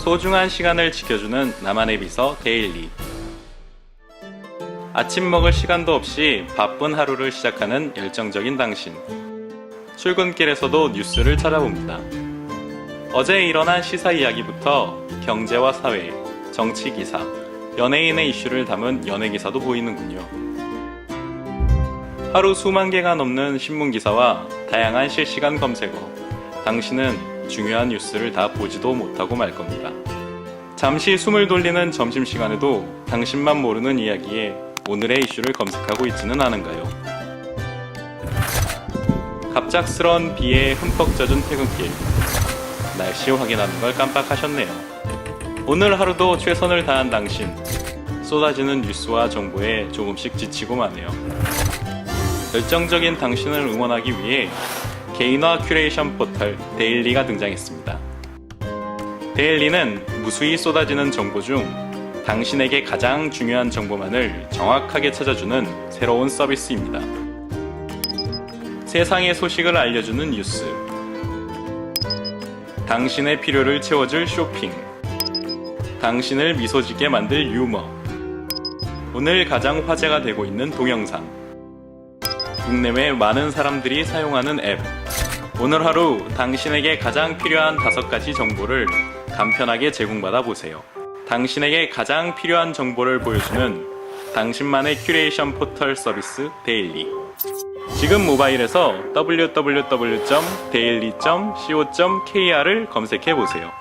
소중한 시간을 지켜주는 나만의 비서 데일리. 아침 먹을 시간도 없이 바쁜 하루를 시작하는 열정적인 당신. 출근길에서도 뉴스를 찾아봅니다. 어제 일어난 시사 이야기부터 경제와 사회, 정치 기사, 연예인의 이슈를 담은 연예 기사도 보이는군요. 하루 수만 개가 넘는 신문 기사와 다양한 실시간 검색어. 당신은 중요한 뉴스를 다 보지도 못하고 말 겁니다. 잠시 숨을 돌리는 점심시간에도 당신만 모르는 이야기에 오늘의 이슈를 검색하고 있지는 않은가요? 갑작스런 비에 흠뻑 젖은 퇴근길. 날씨 확인하는 걸 깜빡하셨네요. 오늘 하루도 최선을 다한 당신. 쏟아지는 뉴스와 정보에 조금씩 지치고 마네요. 열정적인 당신을 응원하기 위해 개인화 큐레이션 포털 데일리가 등장했습니다. 데일리는 무수히 쏟아지는 정보 중 당신에게 가장 중요한 정보만을 정확하게 찾아주는 새로운 서비스입니다. 세상의 소식을 알려주는 뉴스. 당신의 필요를 채워줄 쇼핑. 당신을 미소짓게 만들 유머. 오늘 가장 화제가 되고 있는 동영상. 국내외 많은 사람들이 사용하는 앱. 오늘 하루 당신에게 가장 필요한 다섯 가지 정보를 간편하게 제공받아 보세요. 당신에게 가장 필요한 정보를 보여주는 당신만의 큐레이션 포털 서비스 데일리. 지금 모바일에서 www.daily.co.kr을 검색해 보세요.